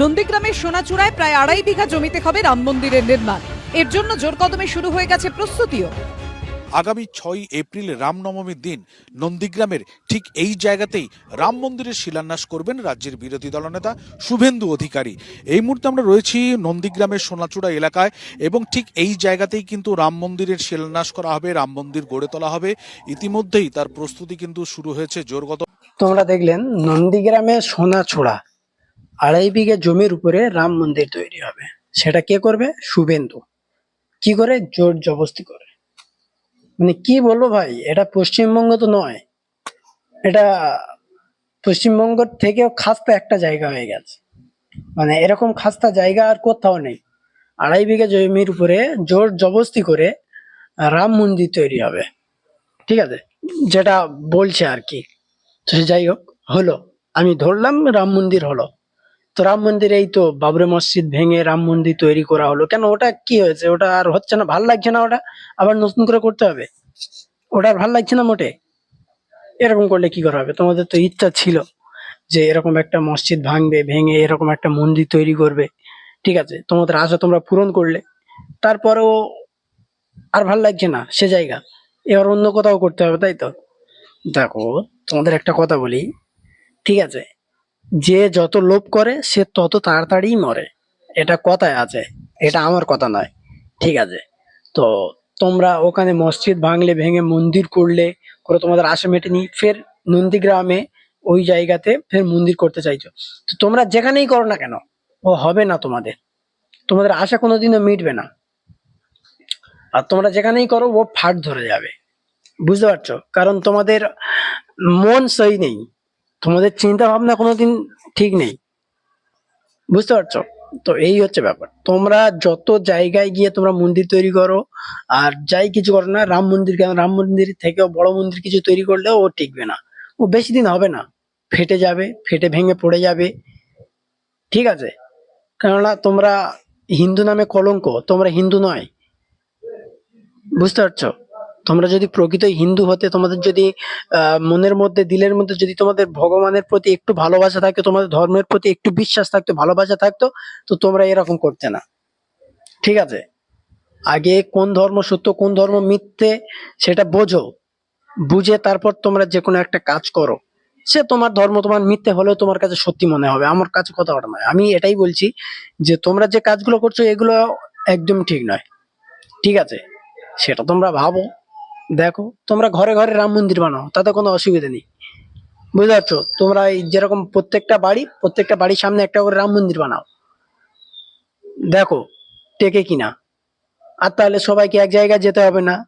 নন্দীগ্রামের সোনাচূড়ায় প্রায় আড়াই বিঘা জমিতে হবে রাম মন্দিরের নির্মাণ। এর জন্য জোর কদমে শুরু হয়ে গেছে প্রস্তুতিও। আগামী ছয় এপ্রিল রামনবমীর দিন নন্দীগ্রামের ঠিক এই জায়গাতেই রাম মন্দিরের শিলান্যাস করবেন রাজ্যের বিরোধী দলনেতা শুভেন্দু অধিকারী। এই মুহূর্তে আমরা রয়েছি নন্দীগ্রামের সোনাচূড়া এলাকায় এবং ঠিক এই জায়গাতেই কিন্তু রাম মন্দিরের শিলান্যাস করা হবে রাম মন্দির গড়ে তোলা হবে। ইতিমধ্যেই তার প্রস্তুতি কিন্তু শুরু হয়েছে জোরগত তোমরা দেখলেন নন্দীগ্রামে সোনা ছোড়া আড়াই বিঘে জমির উপরে রাম মন্দির তৈরি হবে। সেটা কে করবে? শুভেন্দু। কি করে? জোর জবস্তি করে। মানে কি বলব ভাই? এটা পশ্চিমবঙ্গ তো নয়। এটা পশ্চিমবঙ্গ থেকেও খাস্তা একটা জায়গা হয়ে গেছে। মানে এরকম খাস্তা জায়গা আর কোথাও নেই। আড়াই বিঘা জমির উপরে জোর জবস্তি করে রাম মন্দির তৈরি হবে। ঠিক আছে? যেটা বলছে আর কি। তো যাই হোক, হলো। আমি ধরলাম রাম মন্দির হলো। তো রাম মন্দির এই তো বাবরে মসজিদ ভেঙে রাম মন্দির তৈরি করা হলো। কেন ওটা কি হয়েছে? ওটা আর হচ্ছে না? ভালো লাগছে না ওটা? আবার নতুন করে করতে হবে? ওটা আর ভালো লাগছে না মোটে? এরকম করলে কি করা হবে? তোমাদের তো ইচ্ছা ছিল যে এরকম একটা মসজিদ ভাঙবে, ভেঙে এরকম একটা মন্দির তৈরি করবে। ঠিক আছে, তোমাদের আশা তোমরা পূরণ করলে। তারপরেও আর ভালো লাগছে না সে জায়গা? এবার অন্য কোথাও করতে হবে, তাই তো? দেখো, তোমাদের একটা কথা বলি। ঠিক আছে যে যত লোভ করে, সে তত তাড়াতাড়ি মরে। এটা কথায় আছে, এটা আমার কথা নয়, ঠিক আছে? তো তোমরা ওখানে মসজিদ ভাঙলে, ভেঙে মন্দির করলে, করে তোমাদের আশা মেটেনি, ফের নন্দীগ্রামে ওই জায়গাতে ফের মন্দির করতে চাইছো। তো তোমরা যেখানেই করো না কেন, ও হবে না তোমাদের। তোমাদের আশা কোনোদিনও মিটবে না। আর তোমরা যেখানেই করো, ও ফাট ধরে যাবে। বুঝতে পারছ? কারণ তোমাদের মন সই নেই। তোমাদের চিন্তা ভাবনা কোনোদিন ঠিক নেই। বুঝতে পারছ? তো এই হচ্ছে ব্যাপার। তোমরা যত জায়গায় গিয়ে তোমরা মন্দির তৈরি করো, আর যাই কিছু করো না, রাম মন্দির কেন? রাম মন্দির থেকেও বড় মন্দির কিছু তৈরি করলেও ও টিকবে না। ও বেশি দিন হবে না। ফেটে যাবে, ফেটে ভেঙে পড়ে যাবে। ঠিক আছে? কেননা তোমরা হিন্দু নামে কলঙ্ক, তোমরা হিন্দু নয়। বুঝতে পারছ? তোমরা যদি প্রকৃত হিন্দু হতে, তোমাদের যদি মনের মধ্যে, দিলের মধ্যে যদি তোমাদের ভগবানের প্রতি একটু ভালোবাসা থাকতো, তোমাদের ধর্মের প্রতি একটু বিশ্বাস থাকতো, ভালোবাসা থাকতো, তো তোমরা এরকম করতে না। ঠিক আছে? আগে কোন ধর্ম সত্য, কোন ধর্ম মিথ্যে, সেটা বোঝো। বুঝে তারপর তোমরা যে কোনো একটা কাজ করো। সে তোমার ধর্ম, তোমার মিথ্যে হলেও তোমার কাছে সত্যি মনে হবে। আমার কাছে কথা ওটা নয় আমি এটাই বলছি যে, তোমরা যে কাজগুলো করছ, এগুলো একদম ঠিক নয়। ঠিক আছে? সেটা তোমরা ভাবো। দেখো, তোমরা ঘরে ঘরে রাম মন্দির বানাও, তাতে কোনো অসুবিধা নেই। বুঝতে পারছ? তোমরা এই যেরকম প্রত্যেকটা বাড়ি, প্রত্যেকটা বাড়ির সামনে একটা করে রাম মন্দির বানাও। দেখো, টেকে কিনা। আর তাহলে সবাইকে এক জায়গায় যেতে হবে না।